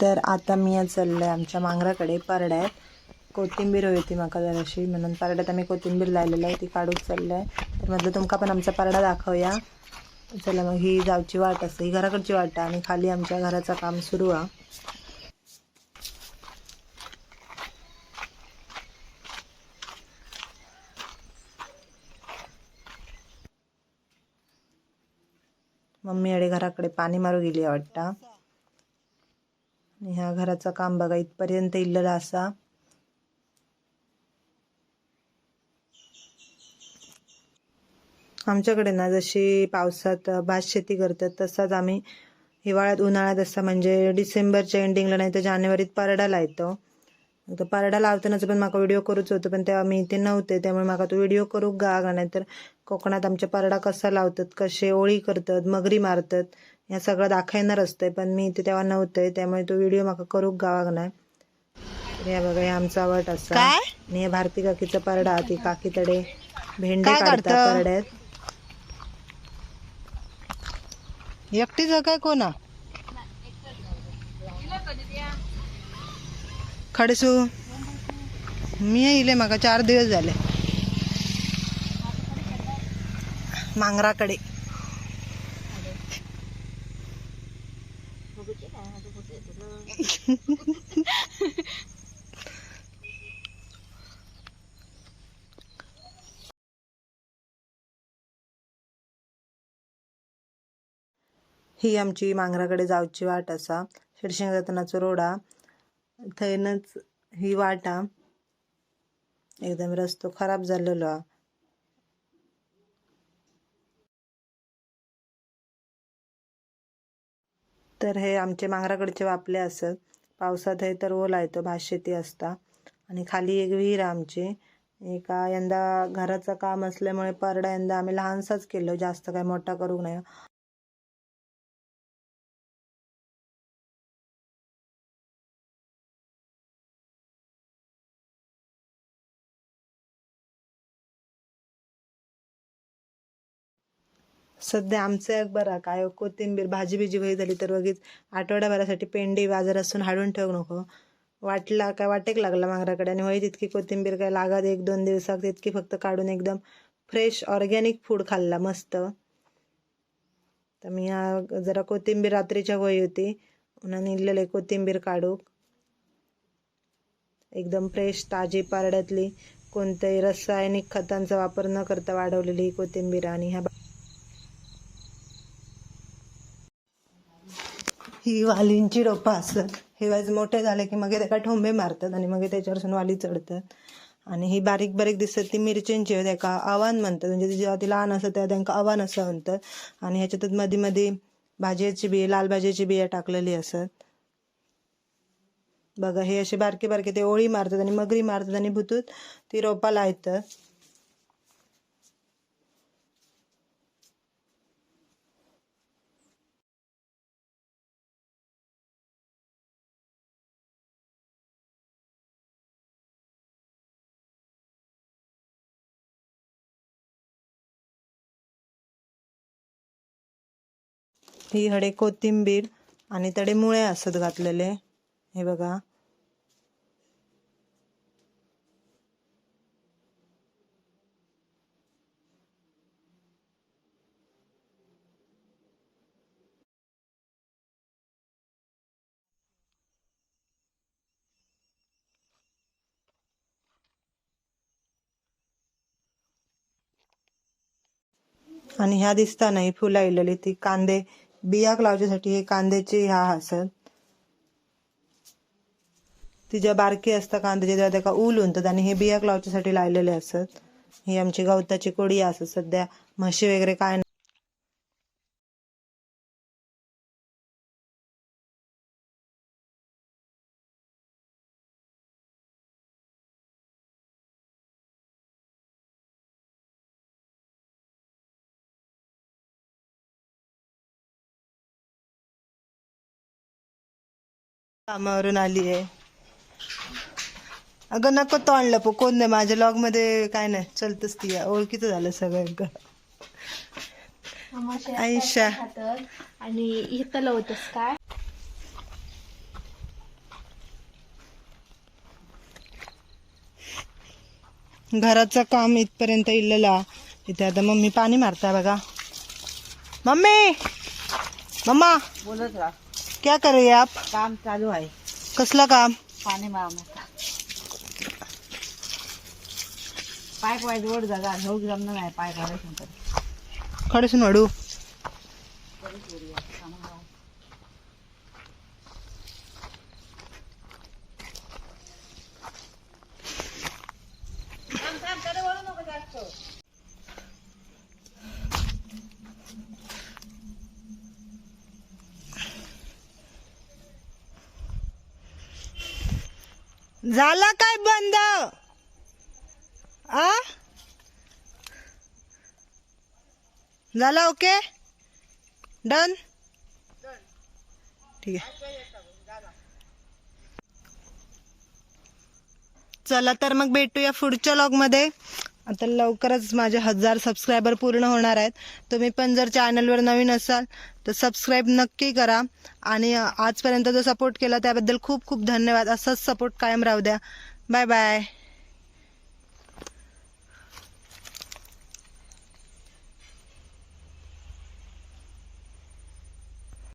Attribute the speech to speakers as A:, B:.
A: तर आता मी आज चाललंय आमच्या मांगराकडे परड्यात. कोथिंबीर होती म्हाका जराशी म्हणून परड्यात आम्ही कोथिंबीर लायलेलं आहे ती काढूक चाललंय. तर म्हटलं तुमका पण आमचा परडा दाखवूया. चला मग ही जावची वाट असते ही घराकडची वाट आहे. आणि खाली आमच्या घराचं काम सुरू आहे. मम्मी अडे घराकडे पाणी मारू गेली आहे वाटतं. ह्या घराचं काम बघा इथपर्यंत इल्लेलं असा. आमच्याकडे ना जशी पावसात भात शेती करतात तसाच आम्ही हिवाळ्यात उन्हाळ्यात असं म्हणजे डिसेंबरच्या एंडिंगला नाही तर जानेवारीत परडा लायतो. तर परडा लावतानाच पण म्हाका व्हिडिओ करूच होतो पण तेव्हा मी इथे नव्हते त्यामुळे माका तो व्हिडिओ करूक गा? नाही तर कोकणात आमच्या परडा कसा लावतात कसे ओळी करतात मगरी मारतात या सगळं दाखवणार असतंय पण मी इथे तेव्हा नव्हते त्यामुळे तो व्हिडिओ म्हाका करूक गावाक नाही या बघा हे आमचा वट असा. आणि हे भारती काकीचा परडा ती काकी तडे भेंडे काढतात परड्यात.
B: एकटीच काय कोणा? खडसू मी येईले माका चार दिवस झाले.
A: मांगराकडे. ही आमची मांगराकडे जावची वाट असा. शिरशिंग जातानाचो रोडा. थंयनच ही वाट. एकदम रस्तो खराब झालेलो. हा तर हे आमचे मांगराकडचे वापले असत पावसात हे तर ओला येतो भात शेती असता. आणि खाली एक विहीर आहे आमची. एका यंदा घराचं काम असल्यामुळे परडा यंदा आम्ही लहानसाच केलं जास्त काय मोठा करू नये. सध्या आमचं एक बरा काय हो, कोथिंबीर भाजी बिजी वही झाली तर वगैरे आठवड्याभरासाठी पेंडी बाजार असून हाडून ठेवू नको. वाटला काय वाटेक लागला मांगराकडे आणि वही तितकी कोथिंबीर काय लागत एक दोन दिवसात तितकी फक्त काढून एकदम फ्रेश ऑर्गॅनिक फूड खाल्ला मस्त. तर मी जरा कोथिंबीर रात्रीच्या वही होती. म्हणून निघलेले कोथिंबीर काढूक एकदम फ्रेश ताजी पारड्यातली कोणत्याही रासायनिक खतांचा वापर न करता वाढवलेली कोथिंबीर आणि ह्या ही वालींची रोपं असतात. हे वाज मोठे झाले की मग त्याका ठोंबे मारतात आणि मग त्याच्यावरसून वाली चढतात. आणि ही बारीक बारीक दिसतात ती मिरच्यांची त्याका आव्हान म्हणतात. म्हणजे ती जेव्हा ती लहान असतात तेव्हा त्यांना आव्हान असं म्हणतात. आणि ह्याच्यातच मध्ये मध्ये भाज्याची बिये लाल भाज्याची बिया टाकलेली असत बघा हे असे बारके बारके ते ओळी मारतात आणि मगरी मारतात आणि भुतूत ती रोपा लायतात. ही हडे कोथिंबीर आणि तडे मुळे असत घातलेले. हे बघा. आणि ह्या दिसता नाही फुलं आलेली ती कांदे बियाक लावच्यासाठी हे कांद्याचे ह्या असत ती ज्या बारकी असता कांद्याचे तेव्हा त्याका ऊल उंतत आणि हे बियाक लावच्यासाठी लायलेले असत. ही आमची गवताची कोडी असत सध्या. म्हशी वगैरे काय कामावरून आली आहे. अगं नको तो आणलं पो कोण नाही माझ्या लॉगमध्ये काय नाही. चलतच ती. ओळखीच झालं सगळं आयशा.
C: आणि इथं होतस काय?
A: घराचं काम इथपर्यंत इल्लला. इथे आता मम्मी पाणी मारता बघा. मम्मी! मम्मा!
B: बोलत राहा.
A: क्या कर रही है आप?
B: काम चालू आहे.
A: कसलं काम?
B: पाणी मारण्याचा पाय पाय जोड जागा झोक जमणार नाही पाय काढायचं. नंतर
A: खडसून वाढू झाला काय बंद? आ? झाला ओके? डन? ठीक आहे. चला तर मग भेटूया पुढच्या लॉगमध्ये आता लवकरच माझे हजार सबस्क्रायबर पूर्ण होणार आहेत. तुम्ही पण जर चॅनलवर नवीन असाल तर सबस्क्राईब नक्की करा. आणि आजपर्यंत जो सपोर्ट केला त्याबद्दल खूप खूप धन्यवाद. असाच सपोर्ट कायम राहू द्या. Bye bye